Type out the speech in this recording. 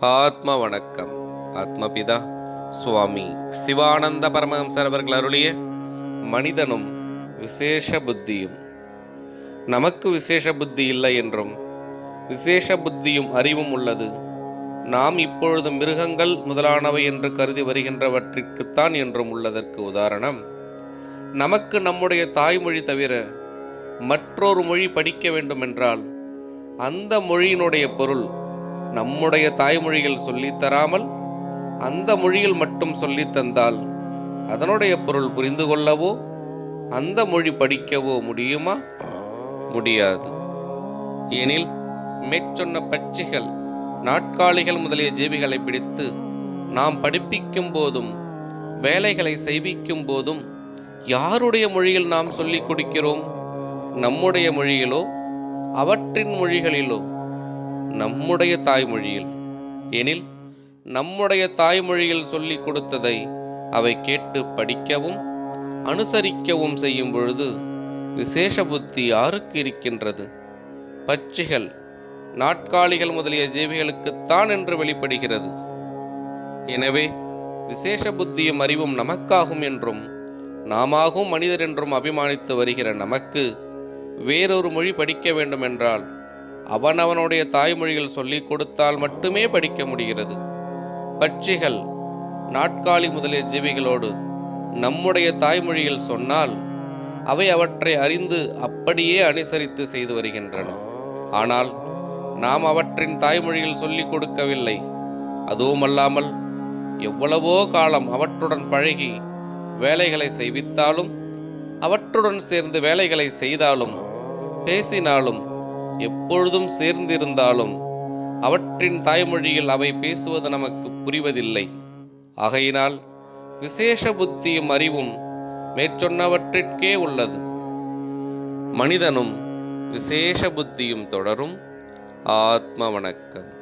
ஆத்ம வணக்கம் ஆத்மபிதா சுவாமி சிவானந்த பரமஹம்சர் அவர்கள் அருளிய மனிதனும் விசேஷ புத்தியும். நமக்கு விசேஷ புத்தி இல்லை என்றும் விசேஷ புத்தியும் அறிவும் உள்ளது. நாம் இப்பொழுது மிருகங்கள் முதலானவை என்று கருதி வருகின்றவற்றிற்குத்தான் என்றும் உள்ளதற்கு உதாரணம் நமக்கு நம்முடைய தாய்மொழி தவிர மற்றொரு மொழி படிக்க வேண்டுமென்றால் அந்த மொழியினுடைய பொருள் நம்முடைய தாய்மொழியில் சொல்லித்தராமல் அந்த மொழியில் மட்டும் சொல்லித்தந்தால் அதனுடைய பொருள் புரிந்து கொள்ளவோ அந்த மொழி படிக்கவோ முடியுமா? முடியாது. எனில் மேற்சொன்ன பட்சிகள் நாட்காலிகள் முதலிய ஜீவிகளை பிடித்து நாம் படிப்பிக்கும் போதும் வேலைகளை செய்விக்கும் போதும் யாருடைய மொழியில் நாம் சொல்லிக் கொடுக்கிறோம்? நம்முடைய மொழியிலோ அவற்றின் மொழிகளிலோ. நம்முடைய தாய்மொழியில். எனில் நம்முடைய தாய்மொழியில் சொல்லிக் கொடுத்ததை அவை கேட்டு படிக்கவும் அனுசரிக்கவும் செய்யும் பொழுது விசேஷ புத்தி யாருக்கு இருக்கின்றது? பட்சிகள் நாட்காலிகள் முதலிய ஜீவிகளுக்குத்தான் என்று வெளிப்படுகிறது. எனவே விசேஷ புத்தியும் அறிவும் நமக்காகும் என்றும் நாமாகும் மனிதர் என்றும் அபிமானித்து வருகிற நமக்கு வேறொரு மொழி படிக்க அவன் அவனவனுடைய தாய்மொழியில் சொல்லிக் கொடுத்தால் மட்டுமே படிக்க முடிகிறது. பட்சிகள் நாட்காலி முதலிய ஜீவிகளோடு நம்முடைய தாய்மொழியில் சொன்னால் அவை அவற்றை அறிந்து அப்படியே அனுசரித்து செய்து வருகின்றன. ஆனால் நாம் அவற்றின் தாய்மொழியில் சொல்லிக் கொடுக்கவில்லை. அதுவுமல்லாமல் எவ்வளவோ காலம் அவற்றுடன் பழகி வேலைகளை செய்வித்தாலும் அவற்றுடன் சேர்ந்து வேலைகளை செய்தாலும் பேசினாலும் எப்பொழுதும் சேர்ந்திருந்தாலும் அவற்றின் தாய்மொழியில் அவை பேசுவது நமக்கு புரிவதில்லை. ஆகையினால் விசேஷ புத்தியும் அறிவும் மேற்சொன்னவற்றிற்கே உள்ளது. மனிதனும் விசேஷ புத்தியும் தொடரும். ஆத்ம வணக்கம்.